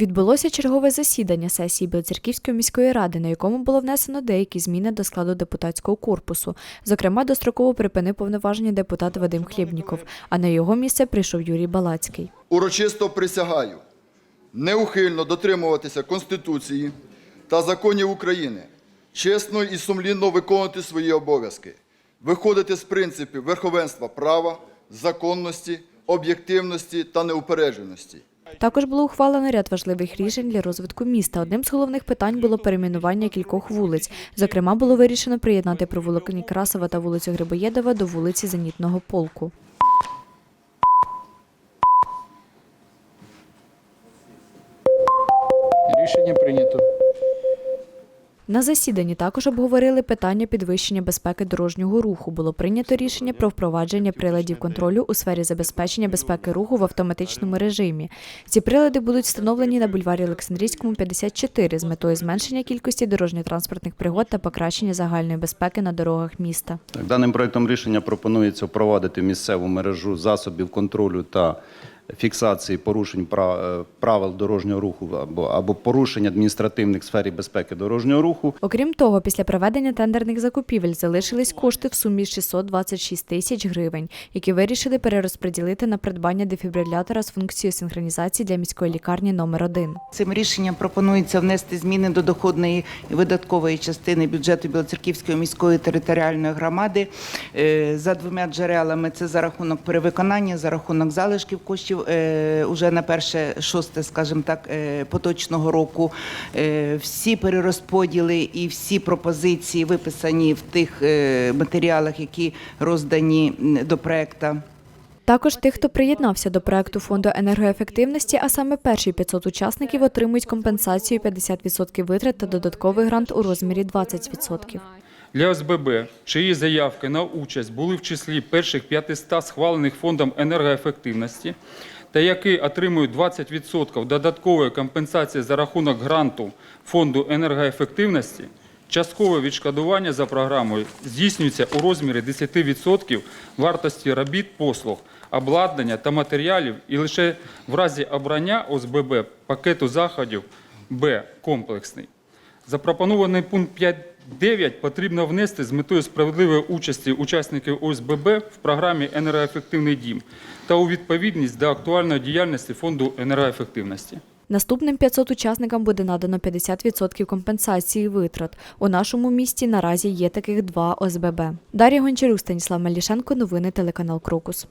Відбулося чергове засідання сесії Білоцерківської міської ради, на якому було внесено деякі зміни до складу депутатського корпусу. Зокрема, достроково припинив повноваження депутат Вадим Хлібніков, а на його місце прийшов Юрій Балацький. Урочисто присягаю неухильно дотримуватися Конституції та законів України, чесно і сумлінно виконувати свої обов'язки, виходити з принципів верховенства права, законності, об'єктивності та неупередженості. Також було ухвалено ряд важливих рішень для розвитку міста. Одним з головних питань було перейменування кількох вулиць. Зокрема, було вирішено приєднати провулок Некрасова та вулицю Грибоєдова до вулиці Зенітного полку. Рішення прийнято. На засіданні також обговорили питання підвищення безпеки дорожнього руху. Було прийнято рішення про впровадження приладів контролю у сфері забезпечення безпеки руху в автоматичному режимі. Ці прилади будуть встановлені на бульварі Олександрійському 54 з метою зменшення кількості дорожньо-транспортних пригод та покращення загальної безпеки на дорогах міста. Так, даним проектом рішення пропонується впровадити місцеву мережу засобів контролю та фіксації порушень е, правил дорожнього руху або, або порушень адміністративних в сфері безпеки дорожнього руху. Окрім того, після проведення тендерних закупівель залишились кошти в сумі 626 тисяч гривень, які вирішили перерозподілити на придбання дефібрилятора з функцією синхронізації для міської лікарні номер 1 Цим рішенням пропонується внести зміни до доходної і видаткової частини бюджету Білоцерківської міської територіальної громади Е, за двома джерелами. Це за рахунок перевиконання, за рахунок залишків коштів е, уже на перше шосте, скажімо так, е, поточного року. Е, Всі перерозподіли і всі пропозиції виписані в тих матеріалах, які роздані до проекту. Також тих, хто приєднався до проекту фонду енергоефективності, а саме перші 500 учасників отримують компенсацію 50% витрат та додатковий грант у розмірі 20%. Для ОСББ, чиї заявки на участь були в числі перших 500 схвалених фондом енергоефективності, та які отримують 20% додаткової компенсації за рахунок гранту фонду енергоефективності, часткове відшкодування за програмою здійснюється у розмірі 10% вартості робіт, послуг, обладнання та матеріалів і лише в разі обрання ОСББ пакету заходів Б комплексний. Запропонований пункт 5.9 потрібно внести з метою справедливої участі учасників ОСББ в програмі «Енергоефективний дім» та у відповідність до актуальної діяльності Фонду енергоефективності. Наступним 500 учасникам буде надано 50% компенсації витрат. У нашому місті наразі є таких два ОСББ. Дар'я Гончарук, Станіслав Малішенко, новини телеканал Крокус.